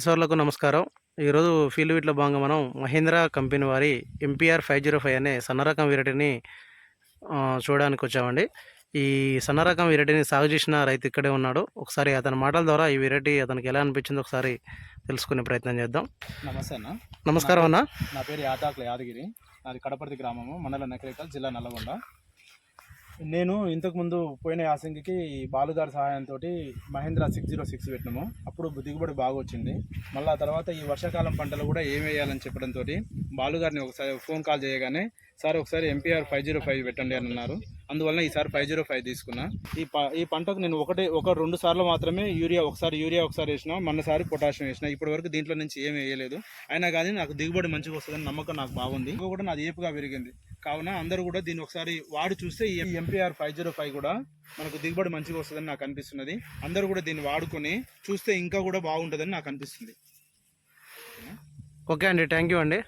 సోర్లకు నమస్కారం. ఈరోజు ఫీల్డ్ వీట్లో భాగంగా మనం మహీంద్రా కంపెనీ వారి ఎంపీఆర్ ఫైవ్ జీరో ఫైవ్ అనే సన్న రకం వెరైటీని చూడడానికి వచ్చామండి. ఈ సన్న రకం వెరైటీని సాగు చేసిన రైతు ఇక్కడే ఉన్నాడు. ఒకసారి అతని మాటల ద్వారా ఈ వెరైటీ అతనికి ఎలా అనిపించిందో ఒకసారి తెలుసుకునే ప్రయత్నం చేద్దాం. నమస్తే అన్న. నమస్కారం అన్న. నా పేరు యాతాకుల యాదగిరి. నాది కడపర్తి గ్రామము మండల నకరికల్ జిల్లా నల్లగొండ. నేను ఇంతకుముందు పోయిన యాసంగికి బాలుగారి సహాయంతో మహేంద్ర సిక్స్ జీరో సిక్స్ పెట్టినాము. అప్పుడు దిగుబడి బాగా వచ్చింది. మళ్ళీ ఆ తర్వాత ఈ వర్షాకాలం పంటలు కూడా ఏం వేయాలని చెప్పడంతో బాలుగారిని ఒకసారి ఫోన్ కాల్ చేయగానే సార్ ఒకసారి ఎంపీఆర్ ఫైవ్ జీరో ఫైవ్ పెట్టండి అని అన్నారు. అందువల్ల ఈసారి ఫైవ్ జీరో ఫైవ్ తీసుకున్నా. ఈ ప ఈ పంటకు నేను ఒకటే ఒక రెండు సార్లు మాత్రమే యూరియా ఒకసారి యూరియా ఒకసారి వేసిన మొన్నసారి పొటాషియం వేసిన ఇప్పటి వరకు దీంట్లో నుంచి ఏమి వేయలేదు. అయినా కానీ నాకు దిగుబడి మంచిగా వస్తుందని నమ్మకం నాకు బాగుంది. ఇంకొకటి నాది ఏపుగా పెరిగింది. కావున అందరూ కూడా దీన్ని ఒకసారి వాడి చూస్తే ఈ ఎంపీఆర్ ఫైవ్ జీరో ఫైవ్ కూడా మనకు దిగుబడి మంచిగా వస్తుందని నాకు అనిపిస్తున్నది. అందరూ కూడా దీన్ని వాడుకొని చూస్తే ఇంకా కూడా బాగుంటుందని నాకు అనిపిస్తుంది. ఓకే అండి థ్యాంక్ యూ అండి.